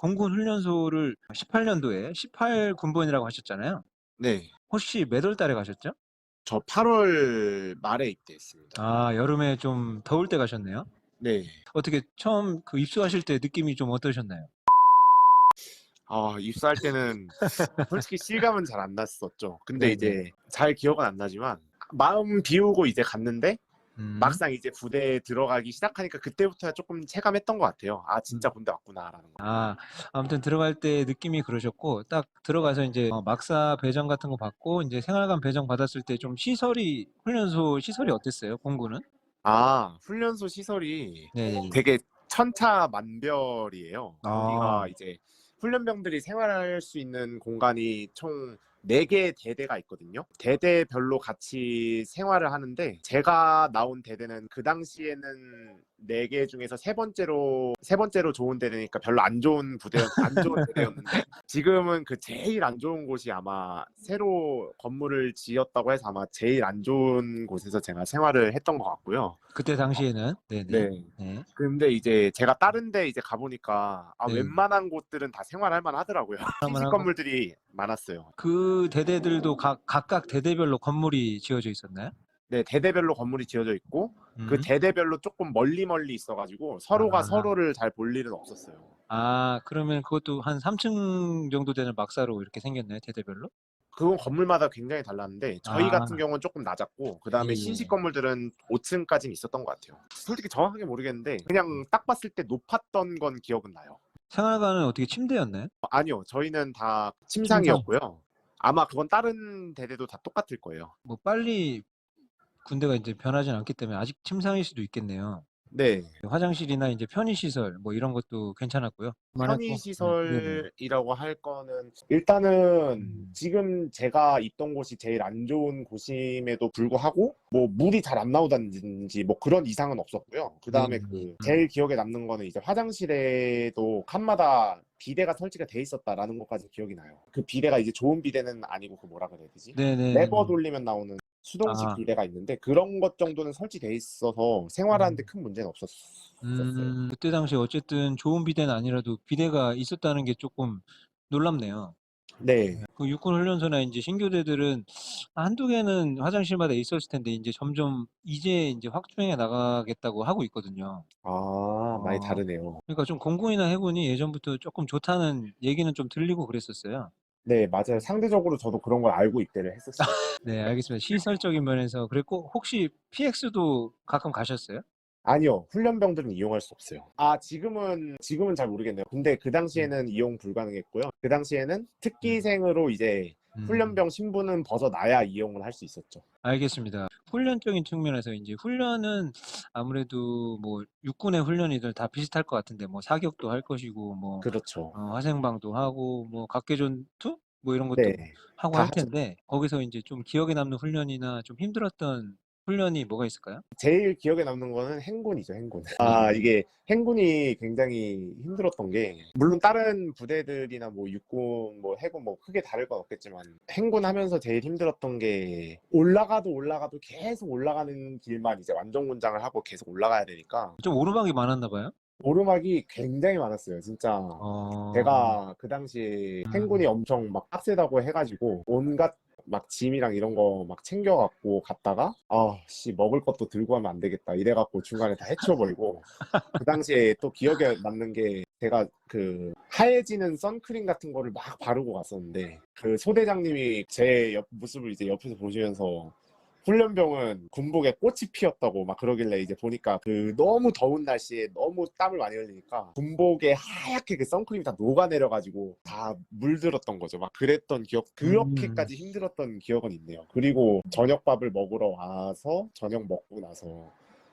공군 훈련소를 18년도에 18 군번이라고 하셨잖아요. 네. 혹시 몇 월 달에 가셨죠? 저 8월 말에 입대했습니다. 아, 여름에 좀 더울 때 가셨네요. 네. 어떻게 처음 그 입수하실 때 느낌이 좀 어떠셨나요? 아, 입사할 때는 솔직히 실감은 잘 안 났었죠. 근데 네네. 이제 잘 기억은 안 나지만 마음 비우고 이제 갔는데 음. 막상 이제 부대에 들어가기 시작하니까 그때부터 조금 체감했던 것 같아요. 아, 진짜 군대 왔구나라는 거. 아, 아무튼 들어갈 때 느낌이 그러셨고, 딱 들어가서 이제 어, 막사 배정 같은 거 받고, 이제 생활관 배정 받았을 때 좀 시설이, 훈련소 시설이 어땠어요? 공군은? 아, 훈련소 시설이 네. 되게 천차만별이에요. 아. 거기가 이제 훈련병들이 생활할 수 있는 공간이 총 4개 대대가 있거든요. 대대별로 같이 생활을 하는데 제가 나온 대대는 그 당시에는 4개 중에서 세 번째로 세 번째로 좋은 대대니까 별로 안 좋은 부대 안 좋은 대대였는데 지금은 그 제일 안 좋은 곳이 아마 새로 건물을 지었다고 해서 아마 제일 안 좋은 곳에서 제가 생활을 했던 것 같고요. 그때 당시에는? 네네. 네. 네. 근데 이제 제가 다른 데 이제 가보니까 아, 네. 웬만한 곳들은 다 생활할 만 하더라고요. 신식. 건물들이 많았어요. 그 대대들도 각, 각각 대대별로 건물이 지어져 있었나요? 네, 대대별로 건물이 지어져 있고 그 음. 대대별로 조금 멀리 멀리 있어가지고 서로가 아. 서로를 잘 볼 일은 없었어요. 아, 그러면 그것도 한 3층 정도 되는 막사로 이렇게 생겼나요? 대대별로? 그건 건물마다 굉장히 달랐는데 저희 아. 같은 경우는 조금 낮았고 그 다음에 예. 신식 건물들은 5층까지는 있었던 것 같아요. 솔직히 정확하게 모르겠는데 그냥 딱 봤을 때 높았던 건 기억은 나요. 생활관은 어떻게 침대였나요? 아니요, 저희는 다 침상이었고요. 아마 그건 다른 대대도 다 똑같을 거예요. 뭐 빨리 군대가 이제 변하진 않기 때문에 아직 침상일 수도 있겠네요. 네. 화장실이나 이제 편의 시설 뭐 이런 것도 괜찮았고요. 편의 네, 네네. 시설이라고 할 거는 일단은 음. 지금 제가 있던 곳이 제일 안 좋은 곳임에도 불구하고 뭐 물이 잘 안 나오다든지 뭐 그런 이상은 없었고요. 그 다음에 네네. 그 음. 제일 기억에 남는 거는 이제 화장실에도 칸마다 비대가 설치가 돼 있었다라는 것까지 기억이 나요. 그 비대가 이제 좋은 비대는 아니고 그 뭐라 그래야 되지? 네네. 레버 돌리면 나오는 수동식 아. 비대가 있는데 그런 것 정도는 설치돼 있어서 생활하는데 음. 큰 문제는 없었어요. 음, 그때 당시 어쨌든 좋은 비대는 아니라도 비대가 있었다는 게 조금 놀랍네요. 네. 그 육군 훈련소나 이제 신교대들은 한두 개는 화장실마다 있었을 텐데 이제 점점 이제 이제 확충해 나가겠다고 하고 있거든요. 아, 많이 어. 다르네요. 그러니까 좀 공군이나 해군이 예전부터 조금 좋다는 얘기는 좀 들리고 그랬었어요. 네, 맞아요. 상대적으로 저도 그런 걸 알고 입대를 했었어요. 네, 알겠습니다. 시설적인 면에서 그랬고 혹시 PX도 가끔 가셨어요? 아니요, 훈련병들은 이용할 수 없어요. 아, 지금은, 지금은 잘 모르겠네요. 근데 그 당시에는 이용 불가능했고요. 그 당시에는 특기생으로 이제 음, 훈련병 신분은 벗어나야 이용을 할 수 있었죠. 알겠습니다. 훈련적인 측면에서 이제 훈련은 아무래도 뭐 육군의 훈련이들 다 비슷할 것 같은데 뭐 사격도 할 것이고 뭐 그렇죠. 어, 화생방도 하고 뭐 각개전투 뭐 이런 것도 네. 하고 다 할. 텐데 거기서 이제 좀 기억에 남는 훈련이나 좀 힘들었던 훈련이 뭐가 있을까요? 제일 기억에 남는 거는 행군이죠, 행군. 아, 이게 행군이 굉장히 힘들었던 게, 물론 다른 부대들이나 뭐 육군, 뭐 해군 뭐 크게 다를 건 없겠지만, 행군 하면서 제일 힘들었던 게, 올라가도 올라가도 계속 올라가는 길만 이제 완전 군장을 하고 계속 올라가야 되니까, 좀 오르막이 많았나 봐요. 오르막이 굉장히 많았어요, 진짜. 어... 제가 그 당시 음. 행군이 엄청 막 빡세다고 해가지고 온갖 막 짐이랑 이런 거 막 챙겨갖고 갔다가 아씨 먹을 것도 들고 가면 안 되겠다. 이래갖고 중간에 다 해치워버리고. 그 당시에 또 기억에 남는 게 제가 그 하얘지는 선크림 같은 거를 막 바르고 갔었는데 그 소대장님이 제 옆 모습을 이제 옆에서 보시면서 훈련병은 군복에 꽃이 피었다고 막 그러길래 이제 보니까 그 너무 더운 날씨에 너무 땀을 많이 흘리니까 군복에 하얗게 그 선크림이 다 녹아내려가지고 다 물들었던 거죠. 막 그랬던 기억, 그렇게까지 힘들었던 기억은 있네요. 그리고 저녁밥을 먹으러 와서 저녁 먹고 나서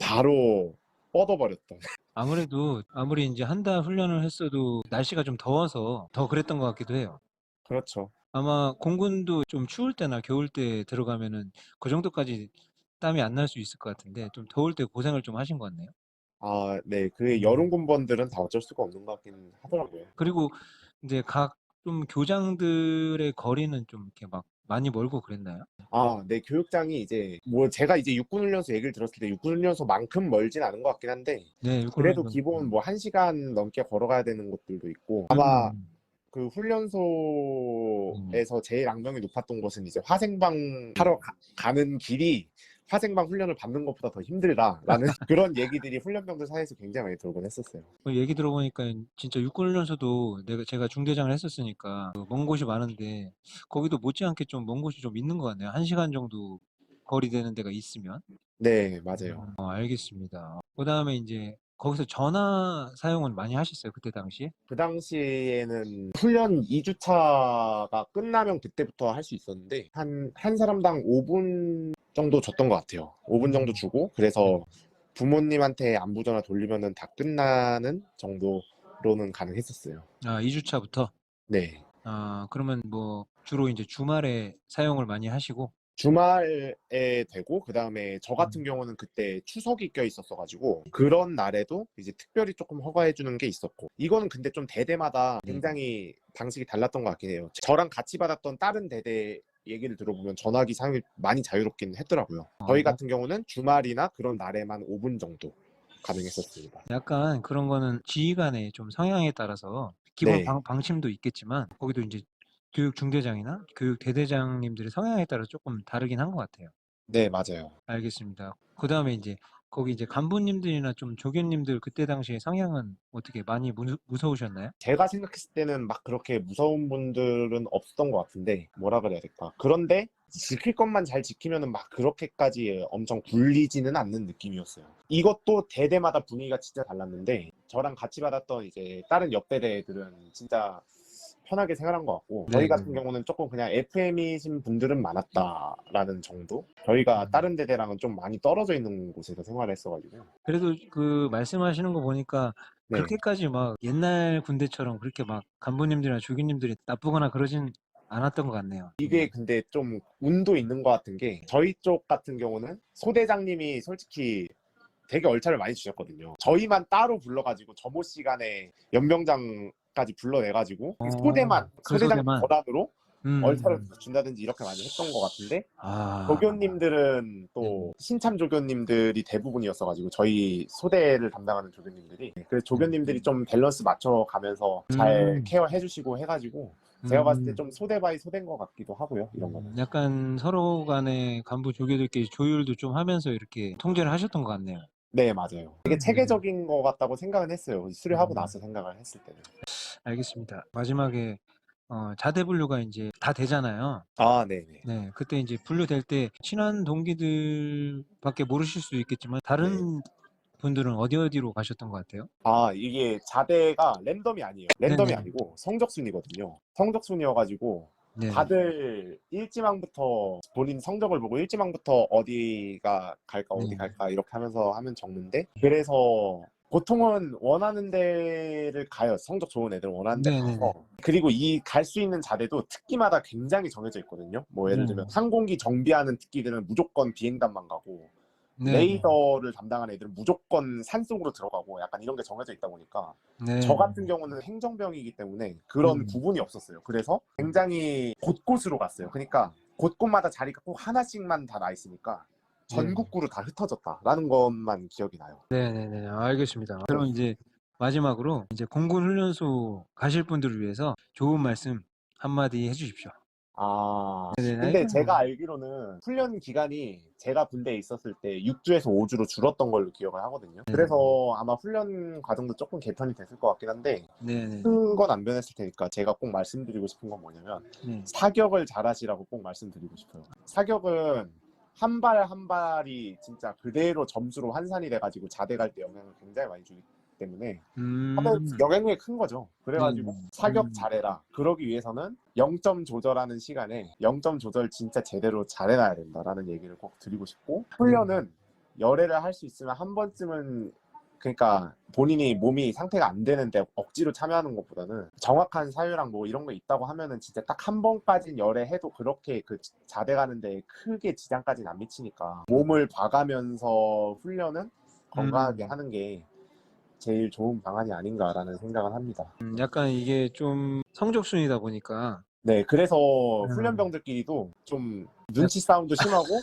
바로 뻗어버렸던. 아무래도 아무리 이제 한 달 훈련을 했어도 날씨가 좀 더워서 더 그랬던 것 같기도 해요. 그렇죠. 아마 공군도 좀 추울 때나 겨울 때 들어가면은 그 정도까지 땀이 안 날 수 있을 것 같은데 좀 더울 때 고생을 좀 하신 것 같네요. 아, 네. 그 여름 군번들은 다 어쩔 수가 없는 것 같긴 하더라고요. 그리고 이제 각 좀 교장들의 거리는 좀 이렇게 막 많이 멀고 그랬나요? 아, 네, 교육장이 이제 뭐 제가 이제 육군 훈련소 얘기를 들었을 때 육군 훈련소만큼 멀진 않은 것 같긴 한데 네, 육군 그래도 훈련소. 기본 뭐한 시간 넘게 걸어가야 되는 곳들도 있고 아마 음, 그 훈련소에서 제일 악명이 높았던 곳은 이제 화생방 하러 가, 는 길이 화생방 훈련을 받는 것보다 더 힘들다라는 그런 얘기들이 훈련병들 사이에서 굉장히 많이 돌곤 했었어요. 그 얘기 들어보니까 진짜 육군훈련소도 내가 제가 중대장을 했었으니까 그먼 곳이 많은데 거기도 못지않게 좀 먼 곳이 좀 있는 것 같네요. 한 시간 정도 거리 되는 데가 있으면. 네, 맞아요. 어, 알겠습니다. 그 다음에 이제 거기서 전화 사용은 많이 하셨어요 그때 당시에? 그 당시에는 훈련 2주차가 끝나면 그때부터 할 수 있었는데 한, 한 사람당 5분 정도 줬던 것 같아요. 5분 정도 주고 그래서 부모님한테 안부 전화 돌리면은 다 끝나는 정도로는 가능했었어요. 아 2주차부터. 네. 아 그러면 뭐 주로 이제 주말에 사용을 많이 하시고. 주말에 되고 그 다음에 저 같은 경우는 그때 추석이 껴 있었어 가지고 그런 날에도 이제 특별히 조금 허가해 주는 게 있었고 이거는 근데 좀 대대마다 네. 굉장히 방식이 달랐던 것 같긴 해요 저랑 같이 받았던 다른 대대 얘기를 들어보면 전화기 사용이 많이 자유롭긴 했더라고요 저희 어. 같은 경우는 주말이나 그런 날에만 5분 정도 가능했었습니다 약간 그런 거는 지휘관의 좀 성향에 따라서 기본 네. 방, 방침도 있겠지만 거기도 이제 교육 중대장이나 교육 대대장님들의 성향에 따라 조금 다르긴 한 것 같아요. 네 맞아요 알겠습니다. 그 다음에 이제 거기 이제 간부님들이나 좀 조교님들 그때 당시에 성향은 어떻게 많이 무, 무서우셨나요? 제가 생각했을 때는 막 그렇게 무서운 분들은 없었던 것 같은데 뭐라 그래야 될까 그런데 지킬 것만 잘 지키면은 막 그렇게까지 엄청 굴리지는 않는 느낌이었어요 이것도 대대마다 분위기가 진짜 달랐는데 저랑 같이 받았던 이제 다른 옆 대대 애들은 진짜 편하게 생활한 것 같고 네, 저희 네, 같은 네. 경우는 조금 그냥 FM이신 분들은 많았다라는 정도 저희가 음. 다른 대대랑은 좀 많이 떨어져 있는 곳에서 생활했어가지고 그래도 그 말씀하시는 거 보니까 네. 그렇게까지 막 옛날 군대처럼 그렇게 막 간부님들이나 조교님들이 나쁘거나 그러진 않았던 것 같네요. 이게 근데 좀 운도 있는 것 같은 게 저희 쪽 같은 경우는 소대장님이 솔직히 되게 얼차를 많이 주셨거든요. 저희만 따로 불러가지고 점호 시간에 연병장 까지 불러내가지고 어, 소대만 그 소대장 소대만. 거단으로 음, 얼차를 음. 준다든지 이렇게 많이 했던 것 같은데 아, 조교님들은 또 신참 조교님들이 대부분이었어가지고 저희 소대를 담당하는 조교님들이 그래서 조교님들이 좀 밸런스 맞춰가면서 잘 음. 케어해주시고 해가지고 제가 봤을 때 음. 좀 소대 바이 소대인 것 같기도 하고요 이런 거는. 음, 약간 서로 간에 간부 조교들끼리 조율도 좀 하면서 이렇게 통제를 하셨던 것 같네요. 네 맞아요. 되게 음. 체계적인 것 같다고 생각은 했어요. 수료하고 음. 나서 생각을 했을 때는. 알겠습니다. 마지막에 어, 자대 분류가 이제 다 되잖아요. 아 네네. 네, 그때 이제 분류될 때 친한 동기들밖에 모르실 수도 있겠지만 다른 분들은 어디 어디로 가셨던 것 같아요? 아 이게 자대가 랜덤이 아니에요. 랜덤이 네네. 아니고 성적순이거든요. 성적순이어가지고 네. 다들 일지망부터 본인 성적을 보고 일지망부터 어디가 갈까 어디 네. 갈까 이렇게 하면서 하면 적는데 그래서 보통은 원하는 데를 가요. 성적 좋은 애들은 원하는 데 네네네. 가서 그리고 이 갈 수 있는 자대도 특기마다 굉장히 정해져 있거든요. 뭐 예를 네. 들면 항공기 정비하는 특기들은 무조건 비행단만 가고 네. 레이더를 담당하는 애들은 무조건 산속으로 들어가고 약간 이런 게 정해져 있다 보니까 네. 저 같은 경우는 행정병이기 때문에 그런 음. 구분이 없었어요. 그래서 굉장히 곳곳으로 갔어요. 그러니까 곳곳마다 자리가 꼭 하나씩만 다 나 있으니까 전국구로 다 흩어졌다라는 것만 기억이 나요. 네네네. 알겠습니다. 그럼 이제 마지막으로 이제 공군 훈련소 가실 분들을 위해서 좋은 말씀 한마디 해주십시오. 아, 네네. 근데 제가 알기로는 훈련 기간이 제가 군대에 있었을 때 6주에서 5주로 줄었던 걸로 기억을 하거든요. 네. 그래서 아마 훈련 과정도 조금 개편이 됐을 것 같긴 한데 네네. 큰 건 안 변했을 테니까 제가 꼭 말씀드리고 싶은 건 뭐냐면 네. 사격을 잘하시라고 꼭 말씀드리고 싶어요. 사격은 한 발 한 발이 진짜 그대로 점수로 환산이 돼가지고 자대 갈 때 영향을 굉장히 많이 주기 때문에 음. 하면 영향력이 큰 거죠. 그래가지고 음. 사격 음. 잘해라. 그러기 위해서는 0점 조절하는 시간에 0점 조절 진짜 제대로 잘해놔야 된다라는 얘기를 꼭 드리고 싶고 훈련은 열애를 할 수 있으면 한 번쯤은 그러니까 본인이 몸이 상태가 안 되는데 억지로 참여하는 것보다는 정확한 사유랑 뭐 이런 거 있다고 하면은 진짜 딱 한 번까진 열애해도 그렇게 그 자대 가는데 크게 지장까지는 안 미치니까 몸을 봐가면서 훈련은 건강하게 음. 하는 게 제일 좋은 방안이 아닌가라는 생각을 합니다. 음, 약간 이게 좀 성적순이다 보니까 네, 그래서 음. 훈련병들끼리도 좀 눈치 싸움도 심하고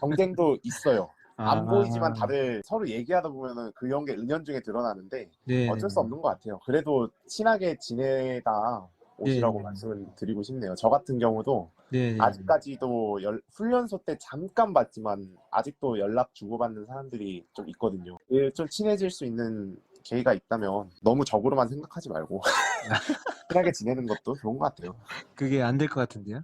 경쟁도 있어요. 안 아, 보이지만 다들 서로 얘기하다 보면은 그 연계 은연중에 드러나는데 네, 어쩔 수 없는 것 같아요. 그래도 친하게 지내다 오시라고 네. 말씀을 드리고 싶네요. 저 같은 경우도 네, 네. 아직까지도 열- 훈련소 때 잠깐 봤지만 아직도 연락 주고받는 사람들이 좀 있거든요. 예, 좀 친해질 수 있는 계기가 있다면 너무 적으로만 생각하지 말고 친하게 지내는 것도 좋은 것 같아요. 그게 안 될 것 같은데요?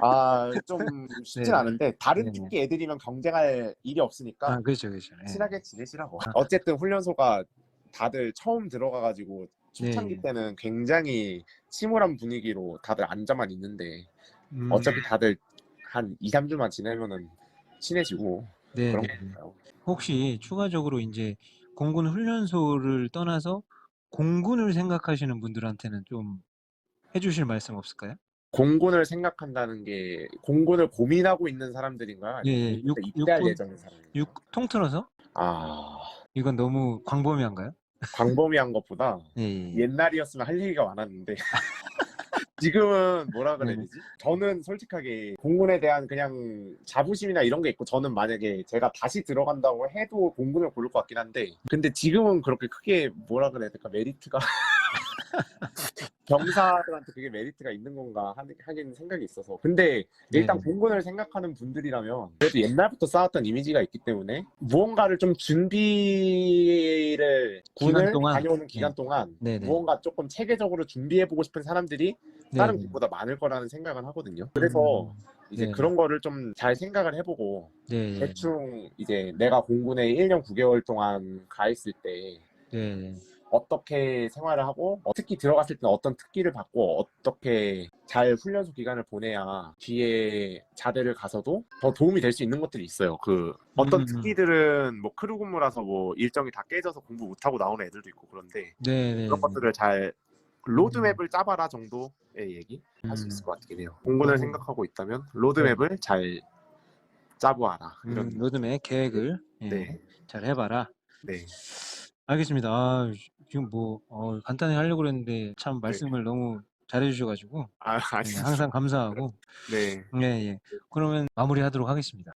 아, 좀 쉽진 네. 않은데 다른 네. 특기 애들이면 경쟁할 일이 없으니까 아, 그렇죠, 그렇죠. 예. 친하게 지내시라고. 어쨌든 훈련소가 다들 처음 들어가가지고 초창기 네. 때는 굉장히 침울한 분위기로 다들 앉아만 있는데 음, 어차피 다들 한 2, 3주만 지내면은 친해지고 네, 그런 네. 거예요. 혹시 추가적으로 이제 공군 훈련소를 떠나서 공군을 생각하시는 분들한테는 좀 해주실 말씀 없을까요? 공군을 생각한다는 게 공군을 고민하고 있는 사람들인가요? 예, 예, 육- 입대할 예정인 사람인가요? 육 통틀어서 아 이건 너무 광범위한가요? 광범위한 것보다 예, 예. 옛날이었으면 할 얘기가 많았는데 지금은 뭐라 그래야 네. 되지? 저는 솔직하게 공군에 대한 그냥 자부심이나 이런 게 있고 저는 만약에 제가 다시 들어간다고 해도 공군을 고를 것 같긴 한데 근데 지금은 그렇게 크게 뭐라 그래야 될까 메리트가 병사들한테 그게 메리트가 있는 건가 하는, 하긴 생각이 있어서 근데 일단 네. 공군을 생각하는 분들이라면 그래도 옛날부터 쌓았던 이미지가 있기 때문에 무언가를 좀 준비를 기간 군을 동안? 다녀오는 기간 네. 동안 네, 네. 무언가 조금 체계적으로 준비해보고 싶은 사람들이 네, 다른 네. 곳보다 많을 거라는 생각은 하거든요. 그래서 음, 이제 네. 그런 거를 좀 잘 생각을 해보고 네, 네. 대충 이제 내가 공군에 1년 9개월 동안 가 있을 때 네, 네. 어떻게 생활을 하고 어, 특히 들어갔을 때는 어떤 특기를 받고 어떻게 잘 훈련소 기간을 보내야 뒤에 자대를 가서도 더 도움이 될 수 있는 것들이 있어요. 그 어떤 음. 특기들은 뭐 크루 근무라서 뭐 일정이 다 깨져서 공부 못 하고 나오는 애들도 있고 그런데 네, 네. 그런 것들을 잘 로드맵을 짜봐라 정도의 얘기 할수 음. 있을 것 같긴 해요. 공군을 음. 생각하고 있다면 로드맵을 잘 짜보아라. 이런 음, 로드맵 계획을 예, 네, 잘 해봐라. 네, 알겠습니다. 아, 지금 뭐 어, 간단히 하려고 그랬는데 참 네. 말씀을 너무 잘해 주셔 가지고 아, 예, 아니, 항상 감사하고 네, 예, 예. 그러면 마무리하도록 하겠습니다.